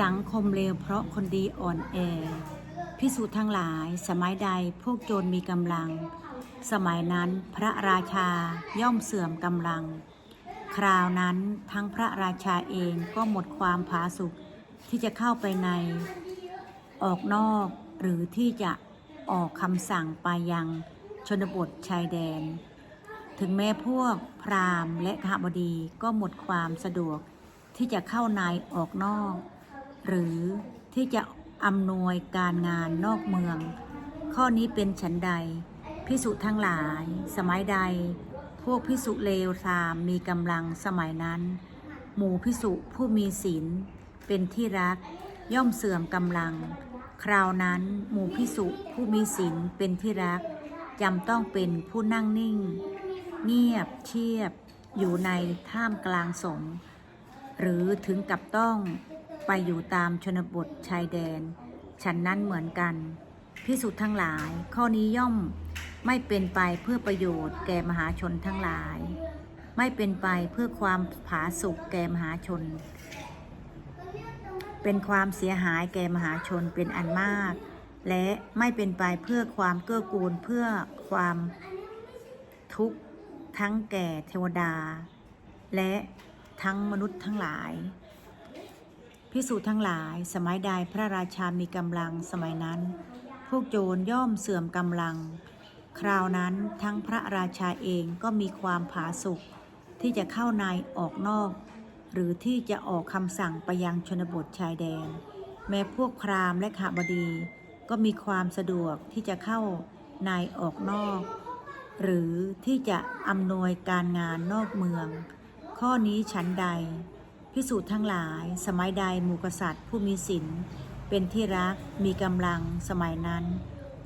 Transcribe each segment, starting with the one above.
สังคมเลวเพราะคนดีอ่อนแอ พิสูจน์ทั้งหลายสมัยใดพวกโจรมีกำลัง สมัยนั้นพระราชาย่อมเสื่อมกำลัง คราวนั้นทั้งพระราชาเองก็หมดความผาสุกที่จะเข้าไปใน ออกนอกหรือที่จะออกคำสั่งไปยังชนบทชายแดน ถึงแม้พวกพราหมณ์และขบดีก็หมดความสะดวกที่จะเข้าในออกนอก หรือที่จะอำนวยการงานนอกเมือง ข้อนี้เป็นฉันใดพิสุทั้งหลาย สมัยใด พวกพิสุเลวทรามมีกำลังสมัยนั้น หมู่พิสุผู้มีศีลเป็นที่รัก ย่อมเสื่อมกำลัง คราวนั้นหมู่พิสุผู้มีศีลเป็นที่รักจำต้องเป็นผู้นั่งนิ่ง เงียบเทียบอยู่ในท่ามกลางสงหรือถึงกับต้อง ไปอยู่ตามชนบทชายแดน ฉันนั้นเหมือนกัน พิสุทธ์ทั้งหลาย ข้อนี้ย่อมไม่เป็นไปเพื่อประโยชน์แก่มหาชนทั้งหลาย ไม่เป็นไปเพื่อความผาสุกแก่มหาชน เป็นความเสียหายแก่มหาชนเป็นอันมาก และไม่เป็นไปเพื่อความเกื้อกูลเพื่อความทุกข์ทั้งแก่เทวดา และทั้งมนุษย์ทั้งหลาย พิสูจน์ทั้งหลาย สมัยใดพระราชามีกำลังสมัยนั้น พวกโจรย่อมเสื่อมกำลัง คราวนั้นทั้งพระราชาเองก็มีความผาสุกที่จะเข้าในออกนอก หรือที่จะออกคำสั่งไปยังชนบทชายแดน แม้พวกพราหมณ์และขบดี ก็มีความสะดวกที่จะเข้าในออกนอก หรือที่จะอำนวยการงานนอกเมือง ข้อนี้ฉันใด พิสูจน์ทั้งหลาย สมัยใดหมู่กษัตริย์ ผู้มีศีลเป็นที่รักมีกำลังสมัยนั้น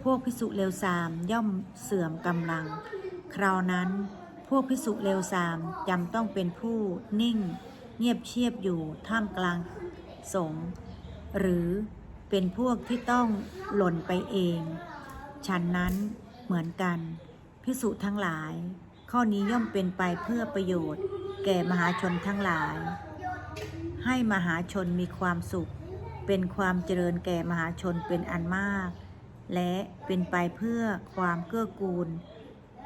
พวกพิสุเลวทรามย่อมเสื่อมกำลัง คราวนั้น พวกพิสุเลวทรามจำต้องเป็นผู้นิ่ง เงียบเชียบอยู่ท่ามกลางสงฆ์หรือเป็นพวกที่ต้องหล่นไปเอง ฉันนั้นเหมือนกัน พิสุทั้งหลาย ข้อนี้ย่อมเป็นไปเพื่อประโยชน์ แก่มหาชนทั้งหลาย ให้มหาชนมีความสุข เป็นความเจริญแก่มหาชนเป็นอันมาก และเป็นไปเพื่อความเกื้อกูล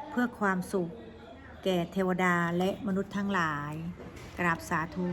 เพื่อความสุข แก่เทวดาและมนุษย์ทั้งหลาย กราบสาธุ